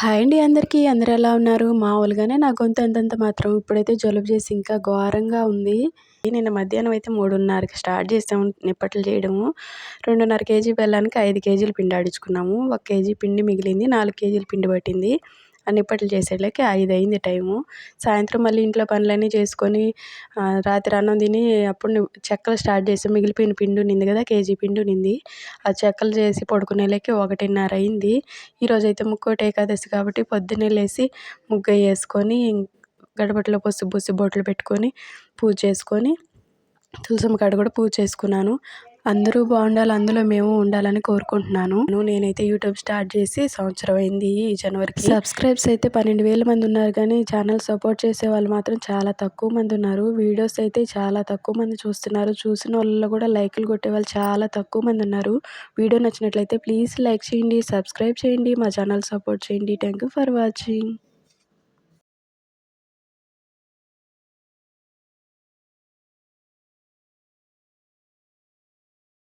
Hi అండి అందరికీ. అందరు ఎలా ఉన్నారు? మామూలుగానే నా గొంతు అంతంత మాత్రం ఇప్పుడైతే జలుబు చేసి ఇంకా ఘోరంగా ఉంది. నిన్న మధ్యాహ్నం అయితే మూడున్నరకి స్టార్ట్ చేసాము నిప్పట్లు చేయడము. రెండున్నర కేజీ బెల్లానికి ఐదు కేజీలు పిండి ఆడించుకున్నాము. ఒక కేజీ పిండి మిగిలింది నాలుగు కేజీలు పిండి పట్టింది. నిప్పట్లు చేసేళ్ళకి ఐదు అయింది టైము. సాయంత్రం మళ్ళీ ఇంట్లో పనులన్నీ చేసుకొని రాత్రి అన్నం తిని అప్పుడు చెక్కలు స్టార్ట్ చేసాం మిగిలిపోయిన పిండి ఉన్నింది కదా కేజీ పిండి ఉన్నింది. ఆ చెక్కలు చేసి పడుకునేలకి ఒకటిన్నర అయింది ఈరోజైతే ముక్కోటి ఏకాదశి కాబట్టి పొద్దున్నే లేచి ముగ్గు వేసుకొని గడపట్లో పొసి పూసి బొట్లు పెట్టుకొని పూజ చేసుకొని తులసమ్మ కాడ కూడా పూజ చేసుకున్నాను. అందరూ బాగుండాలి అందులో మేము ఉండాలని కోరుకుంటున్నాను. నేనైతే యూట్యూబ్ స్టార్ట్ చేసి సంవత్సరం అయింది ఈ జనవరికి. సబ్స్క్రైబ్స్ అయితే పన్నెండు వేల మంది ఉన్నారు కానీ ఛానల్ సపోర్ట్ చేసే వాళ్ళు మాత్రం చాలా తక్కువ మంది ఉన్నారు. వీడియోస్ అయితే చాలా తక్కువ మంది చూస్తున్నారు. చూసిన వాళ్ళలో కూడా లైక్లు కొట్టే వాళ్ళు చాలా తక్కువ మంది ఉన్నారు. వీడియో నచ్చినట్లయితే ప్లీజ్ లైక్ చేయండి సబ్స్క్రైబ్ చేయండి మా ఛానల్ సపోర్ట్ చేయండి. Thank you for watching.